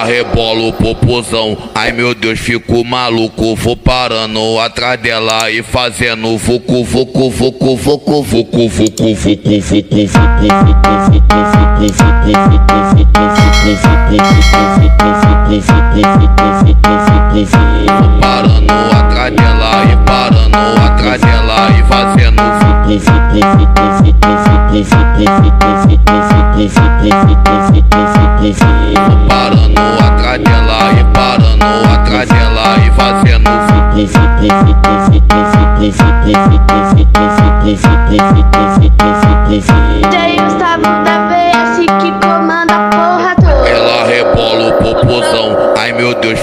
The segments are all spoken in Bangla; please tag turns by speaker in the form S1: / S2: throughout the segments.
S1: Ela rebola o popozão, ai meu Deus, fico maluco. Vou parando atrás dela e fazendo vucu, vucu, vucu, vucu, vucu, vucu, vucu, vucu, parando atrás dela e parando atrás dela e fazendo Parando a cadela e parando a cadela e fazendo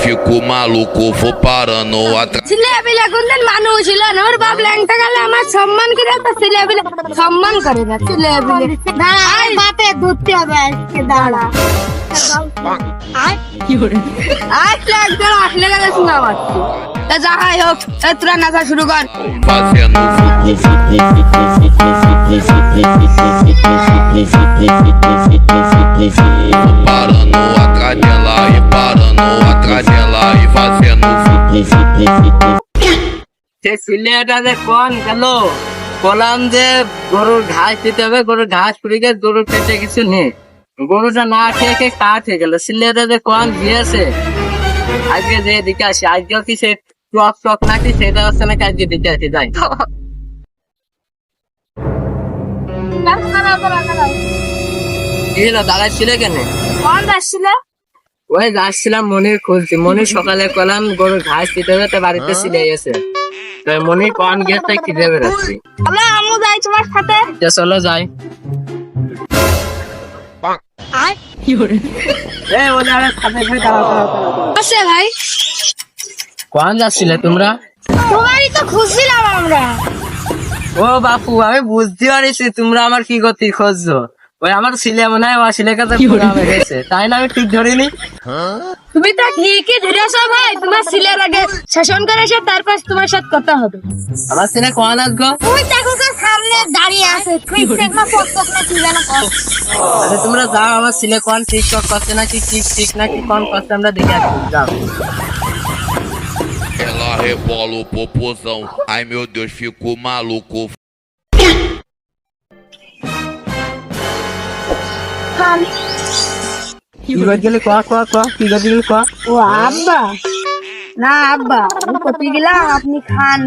S1: fico maluco. Vou parando atrás.
S2: ছেলেপিলে কোনদিন মানুষ ছিল না ওর বাপ ল্যাংটা গেলে আমার সম্মান করে তো ছেলেপিলে সম্মান করে না ছেলেপিলে। দাঁড়া বাপে ধরতে হবে আজকে দাঁড়া। যাই হোক তোরা নাচা শুরু কর।
S3: সে সিলিয়াটা যে কোন গেল? বললাম যে গরুর ঘাস দিতে হবে গরুর ঘাস পুড়িয়ে গরুর পেটে কিছু নেই। গরুটা না খেয়ে খেয়ে কাঠ হয়ে গেল। সিলিয়াটা যে কোন দিয়েছে আজকে যে দিকে আসি আজকেও কি সে টক টক নাকি? সেটা হচ্ছে নাকি আজকে দিতে আসি যাই কি হলো দাঁড়াচ্ছিলে কেন?
S2: কোন আসছিল
S3: ওই যাচ্ছিলাম মনির খুঁজছি মনির সকালে কলাম গরুর ঘাস দিতে হবে তো বাড়িতে সিলে গেছে। তো মনির কন গেছে খিদে বেরোচ্ছি
S2: আমরা আমু যাই তোমার সাথে।
S3: চলো যাই। এ ওলে আরে ভাই দাঁড়াও দাঁড়াও দাঁড়াও
S2: বসে ভাই।
S3: কোন যাচ্ছিলে তোমরা?
S2: তোমারই তো খুঁজছিলাম আমরা।
S3: ও বাপু আমি বুঝতে পারিছি তোমরা আমার কি করতে খুঁজছো? ওই আমার ছেলে মনে হয় ওয়াসিলের কাছে হয়ে গেছে তাই না আমি ঠিক ধরিনি?
S2: তুমি তো ঠিকই ধরেছো ভাই তোমার ছেলের আগে শাসন করেছে তারপর তোমার সাথে কথা হবে।
S3: আমার ছেলে কোন আসব
S2: তুই দেখো সামনে দাঁড়িয়ে আছে। তুই দেখো পক না কি জানো
S3: আরে তোমরা যাও আমার ছেলে কোন টিকটক করছে নাকি ঠিক ঠিক নাকি কোন করছে আমরা দেখে আসছি যাও।
S1: Ela rebola o popozão, ai meu Deus, fico maluco.
S3: কি করে গেলে কোয়া কোয়া কোয়া? কি করে গেলে কোয়া?
S2: ও আব্বা। না আব্বা আমি কোথায় গেলাম আপনি খান।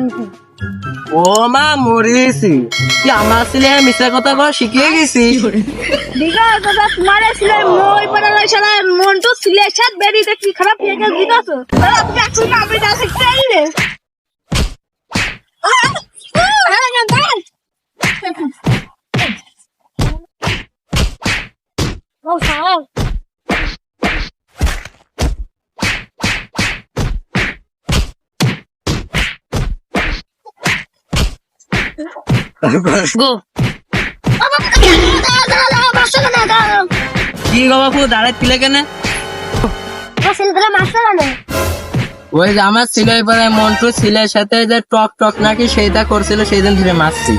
S3: ও মা মরেছি কি আমার ছেলে মিশা কথা কওয়া শিখিয়ে গেছি।
S2: দিঘা দাদা তোমার ছিল মই পড়া সারা মনটো সিলের সাথে বেরিয়ে কি খারাপ হয়ে গেল দিঘাছো আপনি এখন আমি না শিখতে গো।
S3: ওই যে আমার ছিল এবারে মন্টু সাথে যে টক টক নাকি সেইটা করছিল সেই দিন ধরে মারছি।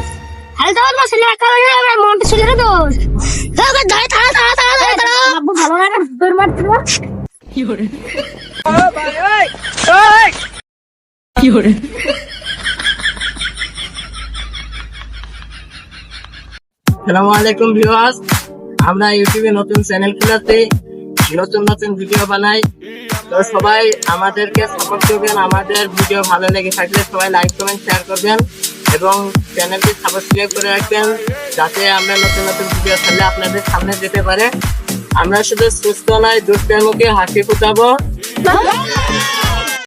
S2: আরে দাও না ছেলে ভালো
S3: সালামু আলাইকুম ভিউয়ার্স আমরা ইউটিউবে নতুন চ্যানেল খুলেছি। নতুন নতুন ভিডিও বানাই। তো সবাই আমাদেরকে সাপোর্ট করবেন। আমাদের ভিডিও ভালো লেগে থাকলে সবাই লাইক কমেন্ট শেয়ার করবেন এবং চ্যানেলটি সাবস্ক্রাইব করে রাখবেন যাতে আমরা নতুন নতুন ভিডিও ছাড়লে আপনাদের সামনে যেতে পারে। আমরা শুধু সুস্থ নয় দুঃখের মুখে হাসি ফুটাবো।